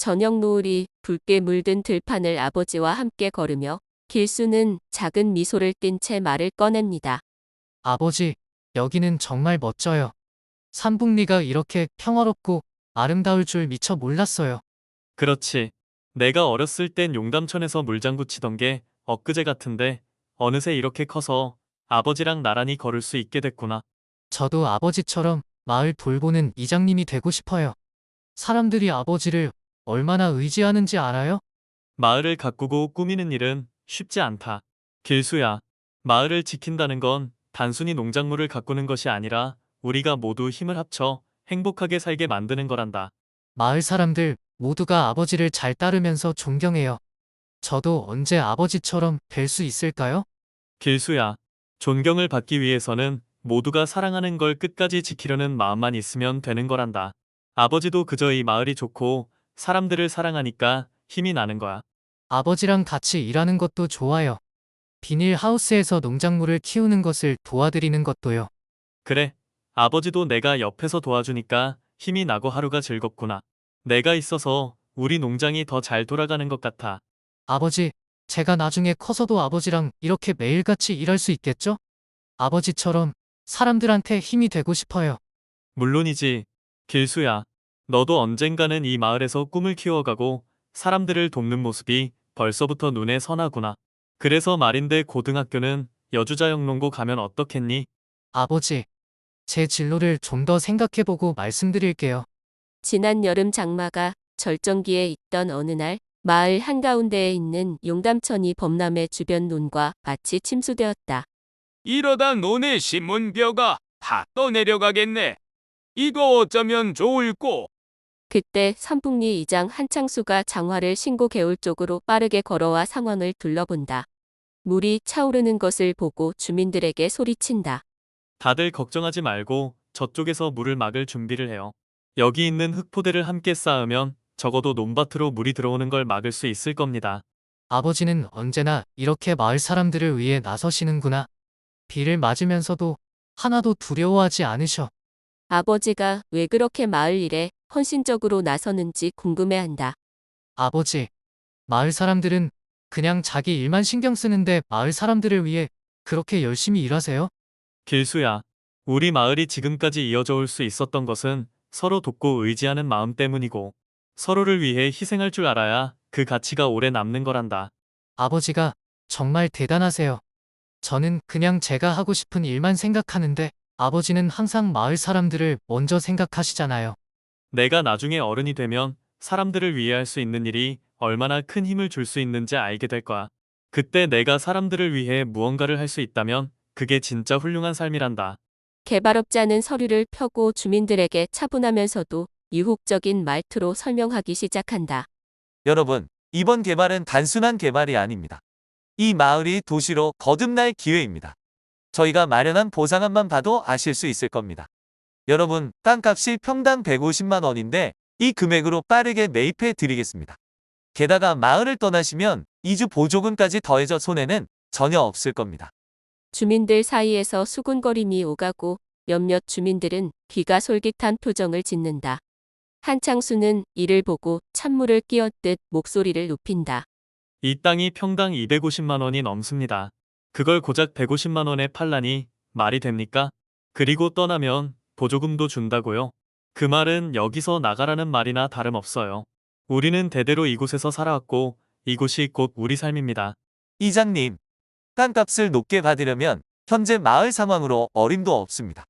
저녁 노을이 붉게 물든 들판을 아버지와 함께 걸으며 길수는 작은 미소를 띤 채 말을 꺼냅니다. 아버지, 여기는 정말 멋져요. 삼북리가 이렇게 평화롭고 아름다울 줄 미처 몰랐어요. 그렇지. 내가 어렸을 땐 용담천에서 물장구 치던 게 엊그제 같은데 어느새 이렇게 커서 아버지랑 나란히 걸을 수 있게 됐구나. 저도 아버지처럼 마을 돌보는 이장님이 되고 싶어요. 사람들이 아버지를 얼마나 의지하는지 알아요? 마을을 가꾸고 꾸미는 일은 쉽지 않다. 길수야, 마을을 지킨다는 건 단순히 농작물을 가꾸는 것이 아니라 우리가 모두 힘을 합쳐 행복하게 살게 만드는 거란다. 마을 사람들 모두가 아버지를 잘 따르면서 존경해요. 저도 언제 아버지처럼 될 수 있을까요? 길수야, 존경을 받기 위해서는 모두가 사랑하는 걸 끝까지 지키려는 마음만 있으면 되는 거란다. 아버지도 그저 이 마을이 좋고 사람들을 사랑하니까 힘이 나는 거야. 아버지랑 같이 일하는 것도 좋아요. 비닐하우스에서 농작물을 키우는 것을 도와드리는 것도요. 그래, 아버지도 내가 옆에서 도와주니까 힘이 나고 하루가 즐겁구나. 내가 있어서 우리 농장이 더 잘 돌아가는 것 같아. 아버지, 제가 나중에 커서도 아버지랑 이렇게 매일같이 일할 수 있겠죠? 아버지처럼 사람들한테 힘이 되고 싶어요. 물론이지. 길수야, 너도 언젠가는 이 마을에서 꿈을 키워가고 사람들을 돕는 모습이 벌써부터 눈에 선하구나. 그래서 말인데 고등학교는 여주자영농고 가면 어떻겠니? 아버지, 제 진로를 좀 더 생각해보고 말씀드릴게요. 지난 여름 장마가 절정기에 있던 어느 날 마을 한가운데에 있는 용담천이 범람의 주변 논과 밭이 침수되었다. 이러다 논의 신문벼가 다 떠내려가겠네. 이거 어쩌면 좋을꼬. 그때 삼북리 이장 한창수가 장화를 신고 개울 쪽으로 빠르게 걸어와 상황을 둘러본다. 물이 차오르는 것을 보고 주민들에게 소리친다. 다들 걱정하지 말고 저쪽에서 물을 막을 준비를 해요. 여기 있는 흙포대를 함께 쌓으면 적어도 논밭으로 물이 들어오는 걸 막을 수 있을 겁니다. 아버지는 언제나 이렇게 마을 사람들을 위해 나서시는구나. 비를 맞으면서도 하나도 두려워하지 않으셔. 아버지가 왜 그렇게 마을 일에 헌신적으로 나서는지 궁금해한다. 아버지, 마을 사람들은 그냥 자기 일만 신경 쓰는데 마을 사람들을 위해 그렇게 열심히 일하세요? 길수야, 우리 마을이 지금까지 이어져 올 수 있었던 것은 서로 돕고 의지하는 마음 때문이고 서로를 위해 희생할 줄 알아야 그 가치가 오래 남는 거란다. 아버지가 정말 대단하세요. 저는 그냥 제가 하고 싶은 일만 생각하는데 아버지는 항상 마을 사람들을 먼저 생각하시잖아요. 내가 나중에 어른이 되면 사람들을 위해 할 수 있는 일이 얼마나 큰 힘을 줄 수 있는지 알게 될 거야. 그때 내가 사람들을 위해 무언가를 할 수 있다면 그게 진짜 훌륭한 삶이란다. 개발업자는 서류를 펴고 주민들에게 차분하면서도 유혹적인 말투로 설명하기 시작한다. 여러분, 이번 개발은 단순한 개발이 아닙니다. 이 마을이 도시로 거듭날 기회입니다. 저희가 마련한 보상안만 봐도 아실 수 있을 겁니다. 여러분, 땅값이 평당 150만 원인데 이 금액으로 빠르게 매입해 드리겠습니다. 게다가 마을을 떠나시면 이주 보조금까지 더해져 손해는 전혀 없을 겁니다. 주민들 사이에서 수군거림이 오가고 몇몇 주민들은 귀가 솔깃한 표정을 짓는다. 한창수는 이를 보고 찬물을 끼얹듯 목소리를 높인다. 이 땅이 평당 250만 원이 넘습니다. 그걸 고작 150만 원에 팔라니 말이 됩니까? 그리고 떠나면 보조금도 준다고요? 그 말은 여기서 나가라는 말이나 다름없어요. 우리는 대대로 이곳에서 살아왔고 이곳이 곧 우리 삶입니다. 이장님, 땅값을 높게 받으려면 현재 마을 상황으로 어림도 없습니다.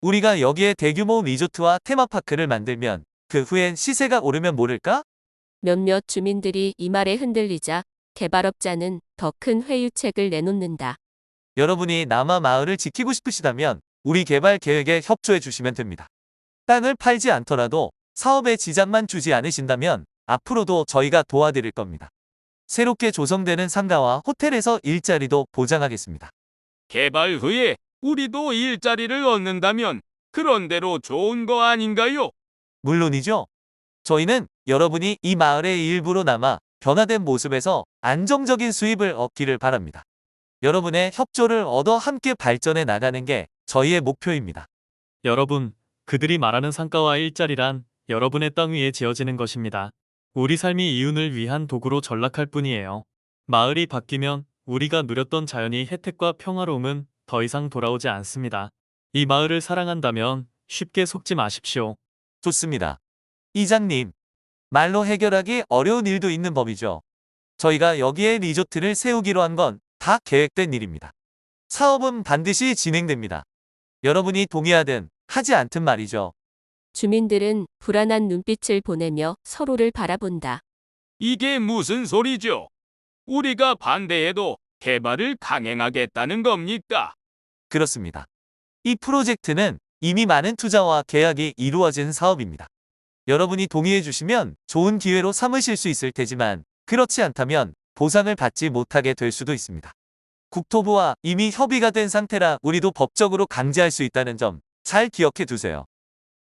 우리가 여기에 대규모 리조트와 테마파크를 만들면 그 후엔 시세가 오르면 모를까? 몇몇 주민들이 이 말에 흔들리자 개발업자는 더 큰 회유책을 내놓는다. 여러분이 남아 마을을 지키고 싶으시다면 우리 개발 계획에 협조해 주시면 됩니다. 땅을 팔지 않더라도 사업에 지장만 주지 않으신다면 앞으로도 저희가 도와드릴 겁니다. 새롭게 조성되는 상가와 호텔에서 일자리도 보장하겠습니다. 개발 후에 우리도 일자리를 얻는다면 그런대로 좋은 거 아닌가요? 물론이죠. 저희는 여러분이 이 마을의 일부로 남아 변화된 모습에서 안정적인 수입을 얻기를 바랍니다. 여러분의 협조를 얻어 함께 발전해 나가는 게 저희의 목표입니다. 여러분, 그들이 말하는 상가와 일자리란 여러분의 땅 위에 지어지는 것입니다. 우리 삶이 이윤을 위한 도구로 전락할 뿐이에요. 마을이 바뀌면 우리가 누렸던 자연이 혜택과 평화로움은 더 이상 돌아오지 않습니다. 이 마을을 사랑한다면 쉽게 속지 마십시오. 좋습니다. 이장님, 말로 해결하기 어려운 일도 있는 법이죠. 저희가 여기에 리조트를 세우기로 한 건 다 계획된 일입니다. 사업은 반드시 진행됩니다. 여러분이 동의하든 하지 않든 말이죠. 주민들은 불안한 눈빛을 보내며 서로를 바라본다. 이게 무슨 소리죠? 우리가 반대해도 개발을 강행하겠다는 겁니까? 그렇습니다. 이 프로젝트는 이미 많은 투자와 계약이 이루어진 사업입니다. 여러분이 동의해 주시면 좋은 기회로 삼으실 수 있을 테지만 그렇지 않다면 보상을 받지 못하게 될 수도 있습니다. 국토부와 이미 협의가 된 상태라 우리도 법적으로 강제할 수 있다는 점 잘 기억해 두세요.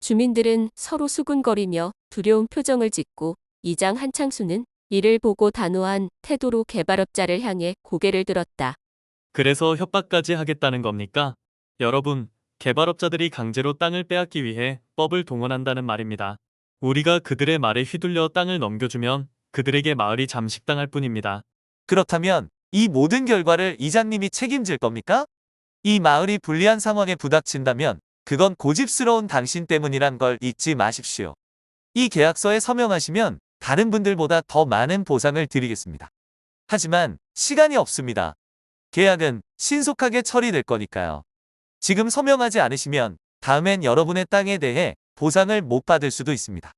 주민들은 서로 수군거리며 두려운 표정을 짓고 이장 한창수는 이를 보고 단호한 태도로 개발업자를 향해 고개를 들었다. 그래서 협박까지 하겠다는 겁니까? 여러분, 개발업자들이 강제로 땅을 빼앗기 위해 법을 동원한다는 말입니다. 우리가 그들의 말에 휘둘려 땅을 넘겨주면 그들에게 마을이 잠식당할 뿐입니다. 그렇다면 이 모든 결과를 이장님이 책임질 겁니까? 이 마을이 불리한 상황에 부닥친다면 그건 고집스러운 당신 때문이란 걸 잊지 마십시오. 이 계약서에 서명하시면 다른 분들보다 더 많은 보상을 드리겠습니다. 하지만 시간이 없습니다. 계약은 신속하게 처리될 거니까요. 지금 서명하지 않으시면 다음엔 여러분의 땅에 대해 보상을 못 받을 수도 있습니다.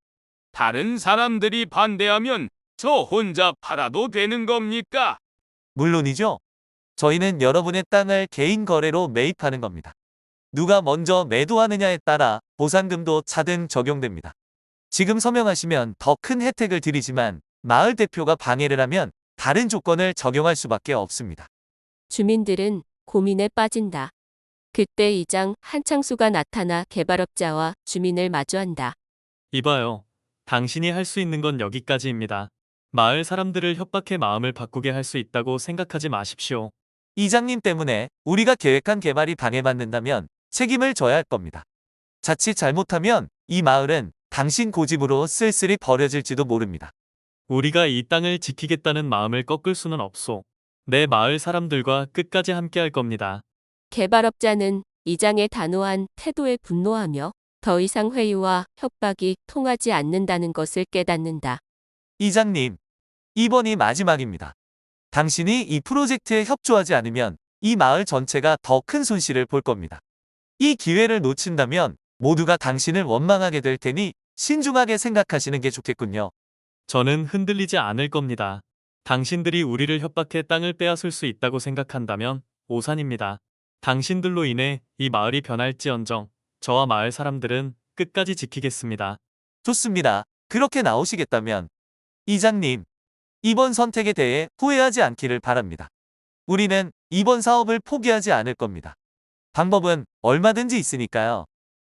다른 사람들이 반대하면 저 혼자 팔아도 되는 겁니까? 물론이죠. 저희는 여러분의 땅을 개인 거래로 매입하는 겁니다. 누가 먼저 매도하느냐에 따라 보상금도 차등 적용됩니다. 지금 서명하시면 더 큰 혜택을 드리지만 마을 대표가 방해를 하면 다른 조건을 적용할 수밖에 없습니다. 주민들은 고민에 빠진다. 그때 이장 한창수가 나타나 개발업자와 주민을 마주한다. 이봐요. 당신이 할 수 있는 건 여기까지입니다. 마을 사람들을 협박해 마음을 바꾸게 할 수 있다고 생각하지 마십시오. 이장님 때문에 우리가 계획한 개발이 방해받는다면 책임을 져야 할 겁니다. 자칫 잘못하면 이 마을은 당신 고집으로 쓸쓸히 버려질지도 모릅니다. 우리가 이 땅을 지키겠다는 마음을 꺾을 수는 없소. 내 마을 사람들과 끝까지 함께 할 겁니다. 개발업자는 이장의 단호한 태도에 분노하며 더 이상 회의와 협박이 통하지 않는다는 것을 깨닫는다. 이장님, 이번이 마지막입니다. 당신이 이 프로젝트에 협조하지 않으면 이 마을 전체가 더 큰 손실을 볼 겁니다. 이 기회를 놓친다면 모두가 당신을 원망하게 될 테니 신중하게 생각하시는 게 좋겠군요. 저는 흔들리지 않을 겁니다. 당신들이 우리를 협박해 땅을 빼앗을 수 있다고 생각한다면 오산입니다. 당신들로 인해 이 마을이 변할지언정 저와 마을 사람들은 끝까지 지키겠습니다. 좋습니다. 그렇게 나오시겠다면 이장님, 이번 선택에 대해 후회하지 않기를 바랍니다. 우리는 이번 사업을 포기하지 않을 겁니다. 방법은 얼마든지 있으니까요.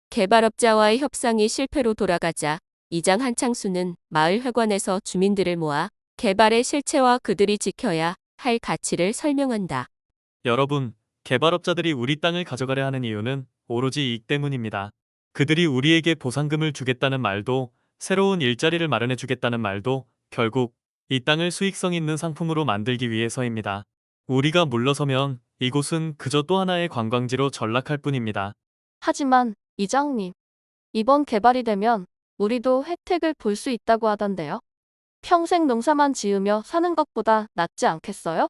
개발업자와의 협상이 실패로 돌아가자 이장 한창수는 마을 회관에서 주민들을 모아 개발의 실체와 그들이 지켜야 할 가치를 설명한다. 여러분, 개발업자들이 우리 땅을 가져가려 하는 이유는 오로지 이익 때문입니다. 그들이 우리에게 보상금을 주겠다는 말도 새로운 일자리를 마련해 주겠다는 말도 결국 이 땅을 수익성 있는 상품으로 만들기 위해서입니다. 우리가 물러서면 이곳은 그저 또 하나의 관광지로 전락할 뿐입니다. 하지만 이장님, 이번 개발이 되면 우리도 혜택을 볼 수 있다고 하던데요. 평생 농사만 지으며 사는 것보다 낫지 않겠어요?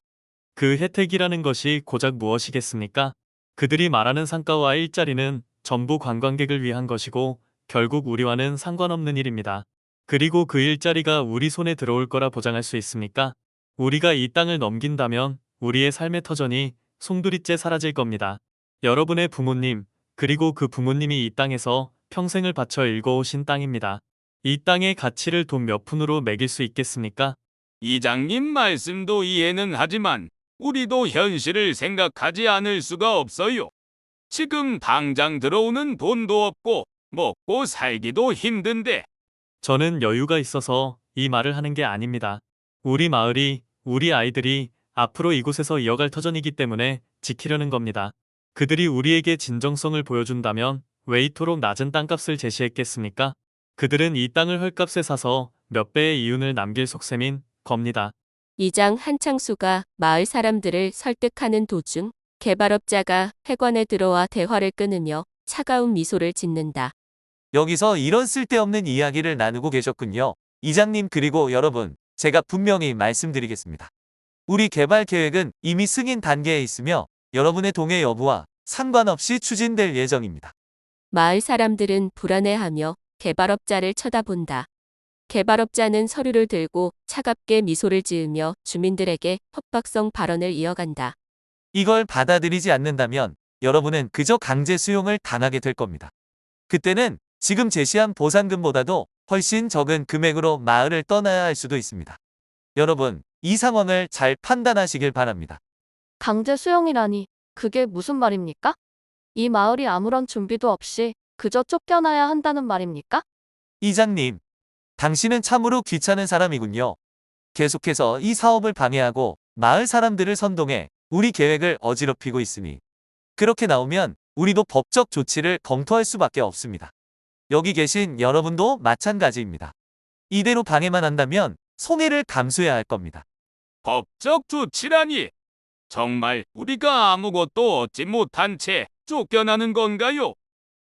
그 혜택이라는 것이 고작 무엇이겠습니까? 그들이 말하는 상가와 일자리는 전부 관광객을 위한 것이고 결국 우리와는 상관없는 일입니다. 그리고 그 일자리가 우리 손에 들어올 거라 보장할 수 있습니까? 우리가 이 땅을 넘긴다면 우리의 삶의 터전이 송두리째 사라질 겁니다. 여러분의 부모님, 그리고 그 부모님이 이 땅에서 평생을 바쳐 일궈오신 땅입니다. 이 땅의 가치를 돈 몇 푼으로 매길 수 있겠습니까? 이장님 말씀도 이해는 하지만 우리도 현실을 생각하지 않을 수가 없어요. 지금 당장 들어오는 돈도 없고 먹고 살기도 힘든데 저는 여유가 있어서 이 말을 하는 게 아닙니다. 우리 마을이, 우리 아이들이 앞으로 이곳에서 이어갈 터전이기 때문에 지키려는 겁니다. 그들이 우리에게 진정성을 보여준다면 왜 이토록 낮은 땅값을 제시했겠습니까? 그들은 이 땅을 헐값에 사서 몇 배의 이윤을 남길 속셈인 겁니다. 이장 한창수가 마을 사람들을 설득하는 도중 개발업자가 회관에 들어와 대화를 끊으며 차가운 미소를 짓는다. 여기서 이런 쓸데없는 이야기를 나누고 계셨군요. 이장님 그리고 여러분, 제가 분명히 말씀드리겠습니다. 우리 개발 계획은 이미 승인 단계에 있으며 여러분의 동의 여부와 상관없이 추진될 예정입니다. 마을 사람들은 불안해하며 개발업자를 쳐다본다. 개발업자는 서류를 들고 차갑게 미소를 지으며 주민들에게 협박성 발언을 이어간다. 이걸 받아들이지 않는다면 여러분은 그저 강제 수용을 당하게 될 겁니다. 그때는 지금 제시한 보상금보다도 훨씬 적은 금액으로 마을을 떠나야 할 수도 있습니다. 여러분, 이 상황을 잘 판단하시길 바랍니다. 강제 수용이라니 그게 무슨 말입니까? 이 마을이 아무런 준비도 없이 그저 쫓겨나야 한다는 말입니까? 이장님, 당신은 참으로 귀찮은 사람이군요. 계속해서 이 사업을 방해하고 마을 사람들을 선동해 우리 계획을 어지럽히고 있으니 그렇게 나오면 우리도 법적 조치를 검토할 수밖에 없습니다. 여기 계신 여러분도 마찬가지입니다. 이대로 방해만 한다면 손해를 감수해야 할 겁니다. 법적 조치라니. 정말 우리가 아무것도 얻지 못한 채 쫓겨나는 건가요?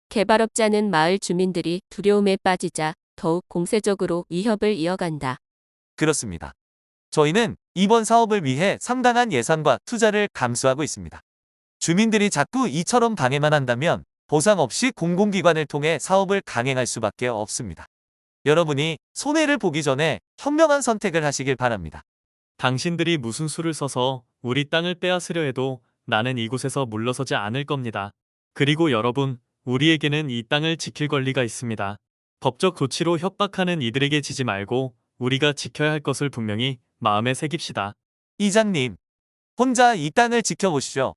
개발업자는 마을 주민들이 두려움에 빠지자 더욱 공세적으로 위협을 이어간다. 그렇습니다. 저희는 이번 사업을 위해 상당한 예산과 투자를 감수하고 있습니다. 주민들이 자꾸 이처럼 방해만 한다면 보상 없이 공공기관을 통해 사업을 강행할 수밖에 없습니다. 여러분이 손해를 보기 전에 현명한 선택을 하시길 바랍니다. 당신들이 무슨 수를 써서 우리 땅을 빼앗으려 해도 나는 이곳에서 물러서지 않을 겁니다. 그리고 여러분, 우리에게는 이 땅을 지킬 권리가 있습니다. 법적 조치로 협박하는 이들에게 지지 말고 우리가 지켜야 할 것을 분명히 마음에 새깁시다. 이장님, 혼자 이 땅을 지켜보시죠.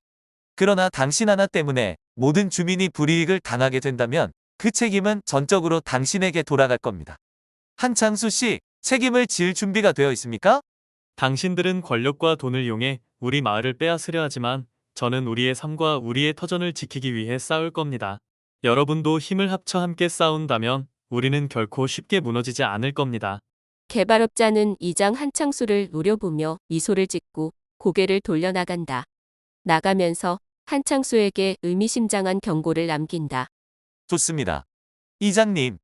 그러나 당신 하나 때문에 모든 주민이 불이익을 당하게 된다면 그 책임은 전적으로 당신에게 돌아갈 겁니다. 한창수 씨, 책임을 질 준비가 되어 있습니까? 당신들은 권력과 돈을 이용해 우리 마을을 빼앗으려 하지만 저는 우리의 삶과 우리의 터전을 지키기 위해 싸울 겁니다. 여러분도 힘을 합쳐 함께 싸운다면 우리는 결코 쉽게 무너지지 않을 겁니다. 개발업자는 이장 한창수를 노려보며 미소를 짓고 고개를 돌려나간다. 나가면서 한창수에게 의미심장한 경고를 남긴다. 좋습니다. 이장님,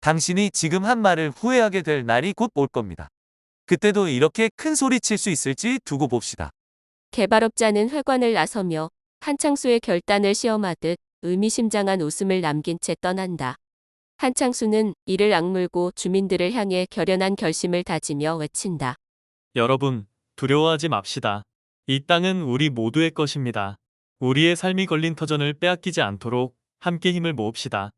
당신이 지금 한 말을 후회하게 될 날이 곧 올 겁니다. 그때도 이렇게 큰 소리 칠 수 있을지 두고 봅시다. 개발업자는 회관을 나서며 한창수의 결단을 시험하듯 의미심장한 웃음을 남긴 채 떠난다. 한창수는 이를 악물고 주민들을 향해 결연한 결심을 다지며 외친다. 여러분, 두려워하지 맙시다. 이 땅은 우리 모두의 것입니다. 우리의 삶이 걸린 터전을 빼앗기지 않도록 함께 힘을 모읍시다.